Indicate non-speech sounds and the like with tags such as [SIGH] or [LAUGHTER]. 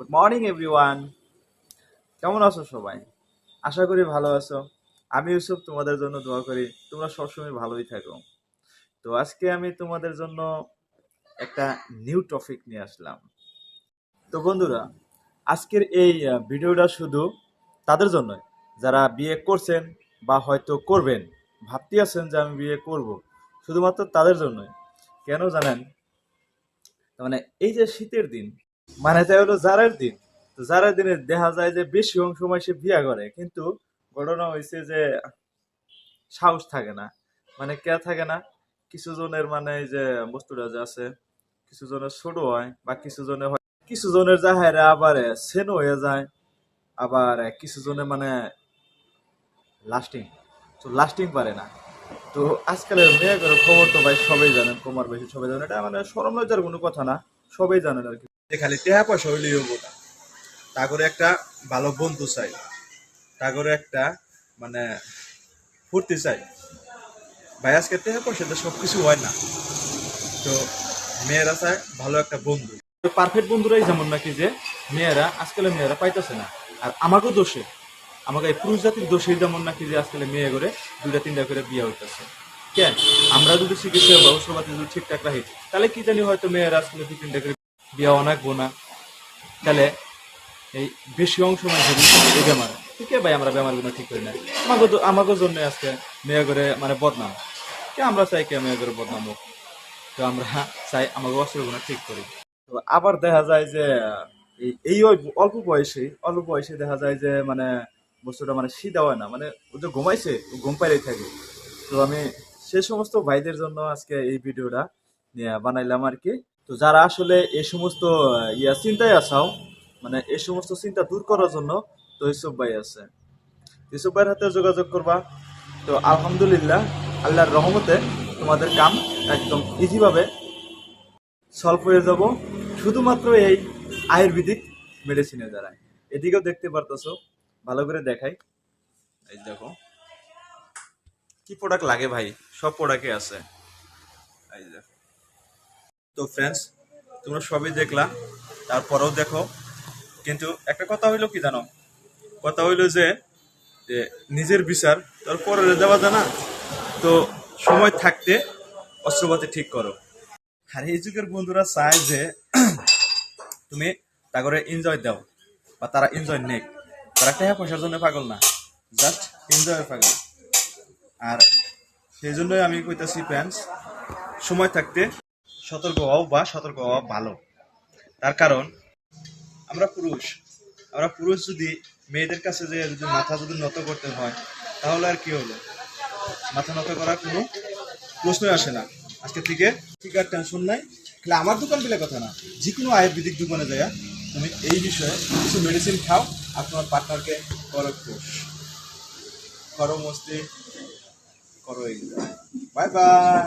Good morning everyone কেমন আছো সবাই? আশা করি ভালো আছো। আমি ইউসুফ, তোমাদের জন্য দোয়া করি। তোমরা সবসময় ভালোই থাকো। তো আজকে আমি তোমাদের জন্য একটা নিউ টপিক নিয়ে আসলাম। তো বন্ধুরা, আজকের এই ভিডিওটা শুধু তাদের জন্য যারা বিয়ে করছেন বা হয়তো করবেন ভাবতে আছেন যে আমি বিয়ে করব, শুধুমাত্র তাদের জন্যই। কেন জানেন? মানে এই যে শীতের দিন মানে তাই হলো জারের দিন। তো জারের দিনে দেখা যায় যে বেশি অংশ সময় সে বিয়া করে, কিন্তু ঘটনা হয়েছে যে সাহস থাকে না মানে কে থাকে না, কিছু জনের মানে যে বস্তুটা যে আছে, কিছু জনের ছোট হয় বা কিছু জনের হয়, কিছু জনের যাহারে আবার সেন হয়ে যায়, আবার কিছু জনের মানে লাস্টিং তো লাস্টিং পারে না। তো আজকালের মেয়েদের খবর তো ভাই সবাই জানেন, কমার বেশি সবাই জানেন, এটা মানে সরম লজ্জার কোনো কথা না, সবাই জানেন আর কি। খালি টেহা পয়সা হইলেই হব না। তা করে একটা ভালো বন্ধু চাই। তা করে একটা মানে ফুর্তি চাই। ভাই, আজকে টেহা পয়সাতে সব কিছু হয় না। তো মেয়েরা চায় ভালো একটা বন্ধু। পারফেক্ট বন্ধুরাই যেমন নাকি যে মেয়েরা আজকালের মেয়েরা পাইতেছে না। আর আমাকেও দোষে আমাকে এই পুরুষ জাতির দোষেই যেমন নাকি যে আজকাল মেয়ে করে, দুইটা, তিনটা করে বিয়ে হইতেছে। কেন? আমরা যদি চিকিৎসা ব্যবস্থাপাতি যদি ঠিকঠাক রাখি, তাহলে কি জানি হয়তো মেয়েরা আজকাল দুই, তিনটা করে বিয়ে অনেক না তাহলে এই বেশি অংশ মানে যদি এই বেমার। ঠিক ভাই, আমরা বেমারগুলো ঠিক করি না। আমাকে আমাকে জন্য আজকে মেয়ে করে মানে বদনাম। কে আমরা চাই কে মেয়ে করে বদনাম হোক? তো আমরা চাই আমাকে অস্ত্রগুলো ঠিক করি। তো আবার দেখা যায় যে, এই- অল্প বয়সে অল্প বয়সে দেখা যায় যে মানে বস্তুটা মানে সিধা হয় না। মানে ও যে ঘুমাইছে, ও ঘুম পাইলেই থাকে। তো আমি সে সমস্ত ভাইদের জন্য আজকে এই ভিডিওটা বানাইলাম আর কি। তো যারা আসলে এ সমস্ত ইয়া চিন্তায় আসাও মানে এ সমস্ত চিন্তা দূর করার জন্য তো ইসুফ ভাই আছে। ইসুফ ভাইয়ের হাতে যোগাযোগ করবা। তো আলহামদুলিল্লাহ, আল্লাহর রহমতে তোমাদের কাম একদম ইজিভাবে সলভ হয়ে যাব। শুধুমাত্র এই আয়ুর্বেদিক মেডিসিনের দ্বারা এদিকেও দেখতে পারতেছো, ভালো করে দেখাই। এই দেখো। কি প্রোডাক্ট লাগে ভাই? সব প্রোডাক্টে আছে। এই দেখো। তো ফ্রেন্ডস তোমরা সবই দেখলা, তারপরেও দেখো। কিন্তু একটা কথা হইল কি জানো? কথা হইল যে নিজের বিচার তোর পরে দেওয়া যায় না তো সময় থাকতে অস্ত্রপাতি ঠিক করো। আর এই যুগের বন্ধুরা চায় যে, [CLEARS THROAT] তুমি তারপরে এনজয় দাও, বা তারা এনজয় নেক। তারা টাকা পয়সার জন্য পাগল না জাস্ট এনজয় পাগল। আর সেই জন্যই আমি কইতাছি ফ্রেন্ডস সময় থাকতে সতর্ক হও বা সতর্ক হওয়া ভালো। তার কারণ, আমরা পুরুষ। আমরা পুরুষ যদি মেয়েদের কাছে যে যদি মাথা যদি নত করতে হয়, তাহলে আর কি হলো? মাথা নত করার কোনো প্রশ্নই আসে না। আজকে থেকে ঠিক আর টেনশন নাই। তাহলে আমার দোকান বলে কথা না যে কোনো আয়ুর্বেদিক দোকানে যায় তুমি এই বিষয়ে কিছু মেডিসিন খাও আর তোমার পার্টনারকে করো খুশ করো মস্তি, করো এই। Bye bye